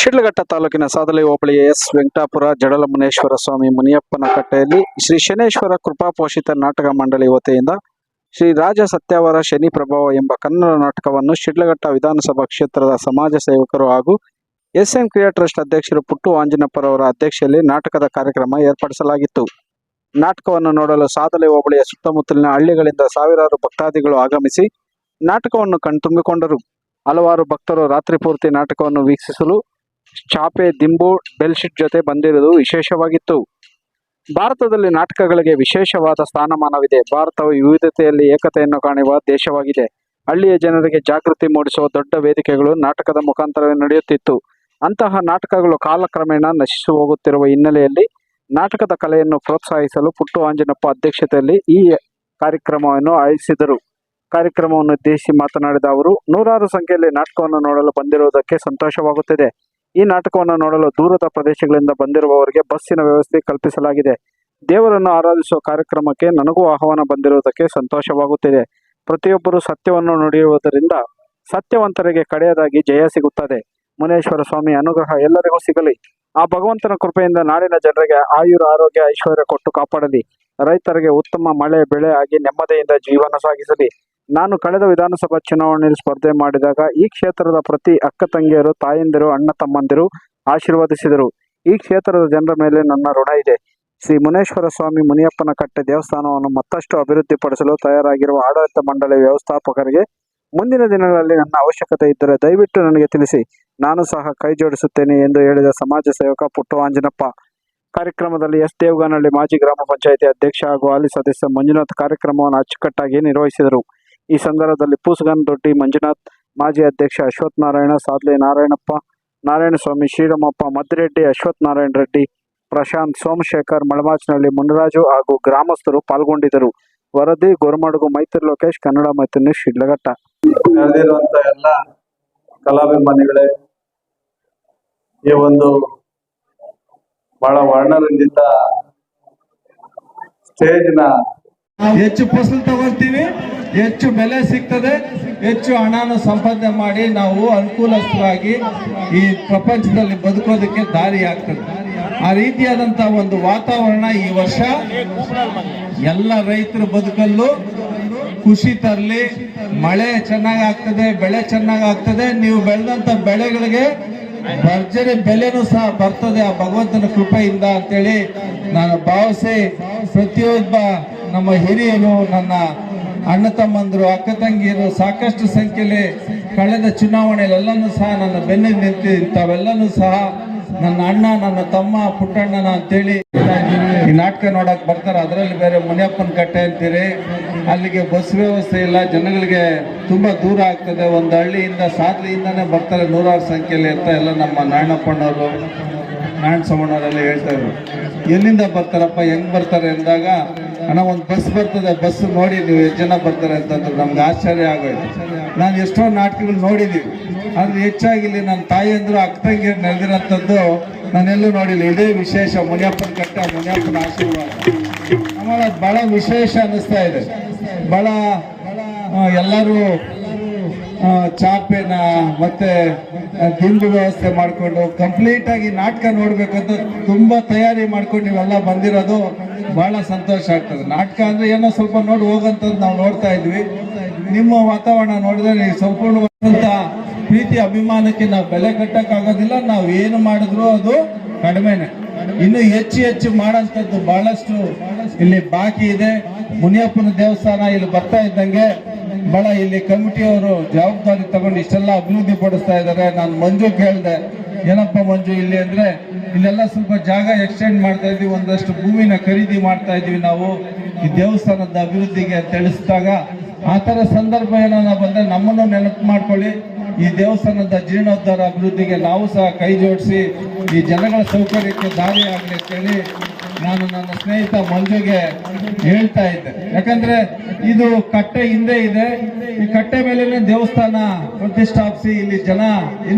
ಶಿಡ್ಲಘಟ್ಟ ತಾಲೂಕಿನ ಸಾದಲಿ ಹೋಬಳಿಯ ಎಸ್. ವೆಂಕಟಾಪುರ, ಜಡಲಮುನೇಶ್ವರ ಸ್ವಾಮಿ ಮುನಿಯಪ್ಪನ ಕಟ್ಟೆಯಲ್ಲಿ ಶ್ರೀ ಶನೇಶ್ವರ ಕೃಪಾಪೋಷಿತ ನಾಟಕ ಮಂಡಳಿ ವತಿಯಿಂದ ಶ್ರೀ ರಾಜ ಸತ್ಯಾವರ ಶನಿ ಪ್ರಭಾವ ಎಂಬ ಕನ್ನಡ ನಾಟಕವನ್ನು ಶಿಡ್ಲಘಟ್ಟ ವಿಧಾನಸಭಾ ಕ್ಷೇತ್ರದ ಸಮಾಜ ಸೇವಕರು ಹಾಗೂ ಎಸ್ ಎನ್ ಕ್ರಿಯಾ ಟ್ರಸ್ಟ್ ಅಧ್ಯಕ್ಷರು ಪುಟ್ಟು ಆಂಜನಪ್ಪರವರ ಅಧ್ಯಕ್ಷತೆಯಲ್ಲಿ ನಾಟಕದ ಕಾರ್ಯಕ್ರಮ ಏರ್ಪಡಿಸಲಾಗಿತ್ತು. ನಾಟಕವನ್ನು ನೋಡಲು ಸಾದಲೆ ಹೋಬಳಿಯ ಸುತ್ತಮುತ್ತಲಿನ ಹಳ್ಳಿಗಳಿಂದ ಸಾವಿರಾರು ಭಕ್ತಾದಿಗಳು ಆಗಮಿಸಿ ನಾಟಕವನ್ನು ಕಣ್ತುಂಬಿಕೊಂಡರು. ಹಲವಾರು ಭಕ್ತರು ರಾತ್ರಿ ಪೂರ್ತಿ ನಾಟಕವನ್ನು ವೀಕ್ಷಿಸಲು ಚಾಪೆ, ದಿಂಬು ಬೆಲ್ಶೀಟ್ ಜೊತೆ ಬಂದಿರುವುದು ವಿಶೇಷವಾಗಿತ್ತು. ಭಾರತದಲ್ಲಿ ನಾಟಕಗಳಿಗೆ ವಿಶೇಷವಾದ ಸ್ಥಾನಮಾನವಿದೆ. ಭಾರತವು ವಿವಿಧತೆಯಲ್ಲಿ ಏಕತೆಯನ್ನು ಕಾಣುವ ದೇಶವಾಗಿದೆ. ಹಳ್ಳಿಯ ಜನರಿಗೆ ಜಾಗೃತಿ ಮೂಡಿಸುವ ದೊಡ್ಡ ವೇದಿಕೆಗಳು ನಾಟಕದ ಮುಖಾಂತರವೇ ನಡೆಯುತ್ತಿತ್ತು. ಅಂತಹ ನಾಟಕಗಳು ಕಾಲಕ್ರಮೇಣ ನಶಿಸಿ ಹೋಗುತ್ತಿರುವ ಹಿನ್ನೆಲೆಯಲ್ಲಿ ನಾಟಕದ ಕಲೆಯನ್ನು ಪ್ರೋತ್ಸಾಹಿಸಲು ಪುಟ್ಟು ಆಂಜನಪ್ಪ ಅಧ್ಯಕ್ಷತೆಯಲ್ಲಿ ಈ ಕಾರ್ಯಕ್ರಮವನ್ನು ಆಯೋಜಿಸಿದರು. ಕಾರ್ಯಕ್ರಮವನ್ನು ಉದ್ದೇಶಿಸಿ ಮಾತನಾಡಿದ ಅವರು, ನೂರಾರು ಸಂಖ್ಯೆಯಲ್ಲಿ ನಾಟಕವನ್ನು ನೋಡಲು ಬಂದಿರುವುದಕ್ಕೆ ಸಂತೋಷವಾಗುತ್ತಿದೆ. ಈ ನಾಟಕವನ್ನು ನೋಡಲು ದೂರದ ಪ್ರದೇಶಗಳಿಂದ ಬಂದಿರುವವರಿಗೆ ಬಸ್ಸಿನ ವ್ಯವಸ್ಥೆ ಕಲ್ಪಿಸಲಾಗಿದೆ. ದೇವರನ್ನು ಆರಾಧಿಸುವ ಕಾರ್ಯಕ್ರಮಕ್ಕೆ ನನಗೂ ಆಹ್ವಾನ ಬಂದಿರುವುದಕ್ಕೆ ಸಂತೋಷವಾಗುತ್ತಿದೆ. ಪ್ರತಿಯೊಬ್ಬರು ಸತ್ಯವನ್ನು ನುಡಿಯುವುದರಿಂದ ಸತ್ಯವಂತರಿಗೆ ಕಡೆಯದಾಗಿ ಜಯ ಸಿಗುತ್ತದೆ. ಮುನೇಶ್ವರ ಸ್ವಾಮಿ, ಅನುಗ್ರಹ ಎಲ್ಲರಿಗೂ ಸಿಗಲಿ. ಆ ಭಗವಂತನ ಕೃಪೆಯಿಂದ ನಾಡಿನ ಜನರಿಗೆ ಆಯುರ, ಆರೋಗ್ಯ, ಐಶ್ವರ್ಯ ಕೊಟ್ಟು ಕಾಪಾಡಲಿ. ರೈತರಿಗೆ ಉತ್ತಮ ಮಳೆ, ಬೆಳೆ ಆಗಿ ನೆಮ್ಮದಿಯಿಂದ ಜೀವನ ಸಾಗಿಸಲಿ. ನಾನು ಕಳೆದ ವಿಧಾನಸಭಾ ಚುನಾವಣೆಯಲ್ಲಿ ಸ್ಪರ್ಧೆ ಮಾಡಿದಾಗ ಈ ಕ್ಷೇತ್ರದ ಪ್ರತಿ ಅಕ್ಕ ತಂಗಿಯರು, ತಾಯಂದಿರು, ಅಣ್ಣ ತಮ್ಮಂದಿರು ಆಶೀರ್ವದಿಸಿದರು. ಈ ಕ್ಷೇತ್ರದ ಜನರ ಮೇಲೆ ನನ್ನ ಋಣ ಇದೆ. ಶ್ರೀ ಮುನೇಶ್ವರ ಸ್ವಾಮಿ ಮುನಿಯಪ್ಪನ ಕಟ್ಟೆ ದೇವಸ್ಥಾನವನ್ನು ಮತ್ತಷ್ಟು ಅಭಿವೃದ್ಧಿಪಡಿಸಲು ತಯಾರಾಗಿರುವ ಆಡಳಿತ ಮಂಡಳಿ ವ್ಯವಸ್ಥಾಪಕರಿಗೆ ಮುಂದಿನ ದಿನಗಳಲ್ಲಿ ನನ್ನ ಅವಶ್ಯಕತೆ ಇದ್ದರೆ ದಯವಿಟ್ಟು ನನಗೆ ತಿಳಿಸಿ. ನಾನು ಸಹ ಕೈ ಜೋಡಿಸುತ್ತೇನೆ ಎಂದು ಹೇಳಿದ ಸಮಾಜ ಸೇವಕ ಪುಟ್ಟು ಆಂಜನಪ್ಪ ಕಾರ್ಯಕ್ರಮದಲ್ಲಿ ಎಸ್ ದೇವಗಾನಹಳ್ಳಿ ಮಾಜಿ ಗ್ರಾಮ ಪಂಚಾಯಿತಿ ಅಧ್ಯಕ್ಷ ಹಾಗೂ ಹಾಲಿ ಸದಸ್ಯ ಮಂಜುನಾಥ್ ಕಾರ್ಯಕ್ರಮವನ್ನು ಅಚ್ಚುಕಟ್ಟಾಗಿ ನಿರ್ವಹಿಸಿದರು. ಈ ಸಂದರ್ಭದಲ್ಲಿ ಪೂಸಗನ್ ದೊಡ್ಡಿ, ಮಂಜುನಾಥ್, ಮಾಜಿ ಅಧ್ಯಕ್ಷ ಅಶ್ವಥ್ ನಾರಾಯಣ, ಸಾದ್ಲೆ ನಾರಾಯಣಪ್ಪ, ನಾರಾಯಣಸ್ವಾಮಿ, ಶ್ರೀರಾಮಪ್ಪ ಮದ್ದಿರೆಡ್ಡಿ ಅಶ್ವಥ್ ನಾರಾಯಣ ರೆಡ್ಡಿ, ಪ್ರಶಾಂತ್, ಸೋಮಶೇಖರ್ ಮಳಮಾಚನಹಳ್ಳಿ ಮುನಿರಾಜು ಹಾಗೂ ಗ್ರಾಮಸ್ಥರು ಪಾಲ್ಗೊಂಡಿದ್ದರು. ವರದಿ, ಗೊರಮಡುಗು, ಮೈತ್ರಿ ಲೋಕೇಶ್, ಕನ್ನಡ ಮೈತ್ರಿ ನ್ಯೂಸ್, ಶಿಡ್ಲಘಟ್ಟ. ಎಲ್ಲ ಕಲಾಭಿಮಾನಿಗಳೇ, ಈ ಒಂದು ಬಹಳ ವರ್ಣರಂಜಿತ ಸ್ಟೇಜ್ನ ಹೆಚ್ಚು ಫಸಲು ತಗೊಳ್ತೀವಿ, ಹೆಚ್ಚು ಬೆಲೆ ಸಿಗ್ತದೆ, ಹೆಚ್ಚು ಹಣನ ಸಂಪಾದನೆ ಮಾಡಿ ನಾವು ಅನುಕೂಲಸ್ಥರಾಗಿ ಈ ಪ್ರಪಂಚದಲ್ಲಿ ಬದುಕೋದಕ್ಕೆ ದಾರಿ ಆಗ್ತದೆ. ಆ ರೀತಿಯಾದಂತ ಒಂದು ವಾತಾವರಣ ಈ ವರ್ಷ ಎಲ್ಲ ರೈತರ ಬದುಕಲ್ಲೂ. ಖುಷಿ ತರಲಿ, ಮಳೆ ಚೆನ್ನಾಗಿ ಆಗ್ತದೆ ಬೆಳೆ ಚೆನ್ನಾಗಿ ಆಗ್ತದೆ ನೀವು ಬೆಳೆದಂತ ಬೆಳೆಗಳಿಗೆ ಭರ್ಜರಿ ಬೆಲೆನೂ ಸಹ ಬರ್ತದೆ. ಆ ಭಗವಂತನ ಕೃಪೆಯಿಂದ ಅಂತೇಳಿ ನಾನು ಭಾವಿಸಿ ಪ್ರತಿಯೊಬ್ಬ ನಮ್ಮ ಹಿರಿಯರು, ನನ್ನ ಅಣ್ಣ ತಮ್ಮಂದರು, ಅಕ್ಕ ತಂಗಿಯರು ಸಾಕಷ್ಟು ಸಂಖ್ಯೆಯಲ್ಲಿ ಕಳೆದ ಚುನಾವಣೆಯಲ್ಲೆಲ್ಲನೂ ಸಹ ನನ್ನ ಬೆನ್ನಿಗೆ ನಿಂತು ಇಂಥವೆಲ್ಲನೂ ಸಹ ನನ್ನ ಅಣ್ಣ, ನನ್ನ ತಮ್ಮ ಪುಟ್ಟಣ್ಣನ ಅಂತೇಳಿ ಈ ನಾಟಕ ನೋಡಕ್ಕೆ ಬರ್ತಾರೆ. ಅದರಲ್ಲಿ ಬೇರೆ ಮುನಿಯಪ್ಪನ ಕಟ್ಟೆ ಅಂತೀರಿ, ಅಲ್ಲಿಗೆ ಬಸ್ ವ್ಯವಸ್ಥೆ ಇಲ್ಲ, ಜನಗಳಿಗೆ ತುಂಬಾ ದೂರ ಆಗ್ತದೆ. ಒಂದು ಹಳ್ಳಿಯಿಂದ, ಸಾದ್ಲಿಯಿಂದಾನೇ ಬರ್ತಾರೆ ನೂರಾರು ಸಂಖ್ಯೆಯಲ್ಲಿ ಅಂತ ಎಲ್ಲ ನಮ್ಮ ನಾರಾಯಣಪ್ಪಣ್ಣವರು ನಾರಾಯಣ ಸೋಮಣ್ಣವರೆಲ್ಲ ಹೇಳ್ತಾರೆ ಎಲ್ಲಿಂದ ಬರ್ತಾರಪ್ಪ, ಹೆಂಗ್ ಬರ್ತಾರೆ ಅಂದಾಗ ಅಣ್ಣ, ಒಂದು ಬಸ್ ಬರ್ತದೆ ಬಸ್ ನೋಡಿ ನೀವು ಎಷ್ಟು ಜನ ಬರ್ತಾರೆ ಅಂತಂದ್ರೆ ನಮ್ಗೆ ಆಶ್ಚರ್ಯ ಆಗೋಯ್ತು. ನಾನು ಎಷ್ಟೋ ನಾಟಕಗಳು ನೋಡಿದ್ದೀವಿ ಆದ್ರೆ ಹೆಚ್ಚಾಗಿ ಇಲ್ಲಿ ನನ್ನ ತಾಯಿ ಅಕ್ಕ ತಂಗಿ ನಡೆದಿರೋಂಥದ್ದು ನಾನೆಲ್ಲೂ ನೋಡಿಲ್ಲ. ಇದೇ ವಿಶೇಷ, ಮುನಿಯಪ್ಪನ ಕಟ್ಟ, ಮುನಿಯಪ್ಪನ ಆಶೀರ್ವಾದ. ಆಮೇಲೆ ಅದು ಬಹಳ ವಿಶೇಷ ಅನ್ನಿಸ್ತಾ ಇದೆ. ಬಹಳ ಎಲ್ಲರೂ ಚಾಪೆನ ಮತ್ತೆ ದಿಂಡು ವ್ಯವಸ್ಥೆ ಮಾಡಿಕೊಂಡು ಕಂಪ್ಲೀಟ್ ಆಗಿ ನಾಟಕ ನೋಡಬೇಕಂತ ತುಂಬಾ ತಯಾರಿ ಮಾಡ್ಕೊಂಡು ನೀವೆಲ್ಲ ಬಂದಿರೋದು. ಬಹಳ ಸಂತೋಷ ಆಗ್ತದೆ. ನಾಟಕ ಅಂದ್ರೆ ಏನೋ ಸ್ವಲ್ಪ ನೋಡಿ ಹೋಗಂತದ್ದು ನಾವು ನೋಡ್ತಾ ಇದ್ವಿ. ನಿಮ್ಮ ವಾತಾವರಣ ನೋಡಿದ್ರೆ ಸಂಪೂರ್ಣವಾದಂತ ಪ್ರೀತಿ, ಅಭಿಮಾನಕ್ಕೆ ನಾವು ಬೆಲೆ ಕಟ್ಟಕ್ ಆಗೋದಿಲ್ಲ ನಾವು ಏನು ಮಾಡಿದ್ರು ಅದು ಕಡಿಮೆನೆ. ಇನ್ನು ಹೆಚ್ಚು ಹೆಚ್ಚು ಮಾಡೋಂಥದ್ದು ಬಹಳಷ್ಟು ಇಲ್ಲಿ ಬಾಕಿ ಇದೆ. ಮುನಿಯಪ್ಪನ ದೇವಸ್ಥಾನ ಇಲ್ಲಿ ಬರ್ತಾ ಇದ್ದಂಗೆ ಬಹಳ ಇಲ್ಲಿ ಕಮಿಟಿಯವರು ಜವಾಬ್ದಾರಿ ತಗೊಂಡು ಇಷ್ಟೆಲ್ಲ ಅಭಿವೃದ್ಧಿ ಪಡಿಸ್ತಾ ಇದ್ದಾರೆ. ನಾನು ಮಂಜು ಕೇಳಿದೆ. ಏನಪ್ಪ ಮಂಜು ಇಲ್ಲಿ ಅಂದ್ರೆ ಇಲ್ಲೆಲ್ಲ ಸ್ವಲ್ಪ ಜಾಗ ಎಕ್ಸ್ಟೆಂಡ್ ಮಾಡ್ತಾ ಇದೀವಿ, ಒಂದಷ್ಟು ಭೂಮಿನ ಖರೀದಿ ಮಾಡ್ತಾ ಇದೀವಿ ನಾವು. ಈ ದೇವಸ್ಥಾನದ ಅಭಿವೃದ್ಧಿಗೆ ತಿಳಿಸಿದಾಗ ಆ ಥರ ಸಂದರ್ಭ ಏನಾರ ಬಂದರೆ ನಮ್ಮನ್ನು ನೆನಪು ಮಾಡ್ಕೊಳ್ಳಿ. ಈ ದೇವಸ್ಥಾನದ ಜೀರ್ಣೋದ್ಧಾರ ಅಭಿವೃದ್ಧಿಗೆ ನಾವು ಸಹ ಕೈ ಜೋಡಿಸಿ, ಈ ಜನಗಳ ಸೌಕರ್ಯಕ್ಕೆ ದಾರಿ ಆಗಲಿ ಅಂತೇಳಿ ನಾನು ನನ್ನ ಸ್ನೇಹಿತ ಮಂಜುಗೆ ಹೇಳ್ತಾ ಇದ್ದೆ. ಯಾಕಂದ್ರೆ ಇದು ಕಟ್ಟೆ ಹಿಂದೆ ಇದೆ. ಈ ಕಟ್ಟೆ ಮೇಲೆ ದೇವಸ್ಥಾನ ಪ್ರತಿಷ್ಠಾಪಿಸಿ ಇಲ್ಲಿ ಜನ ಇನ್ನು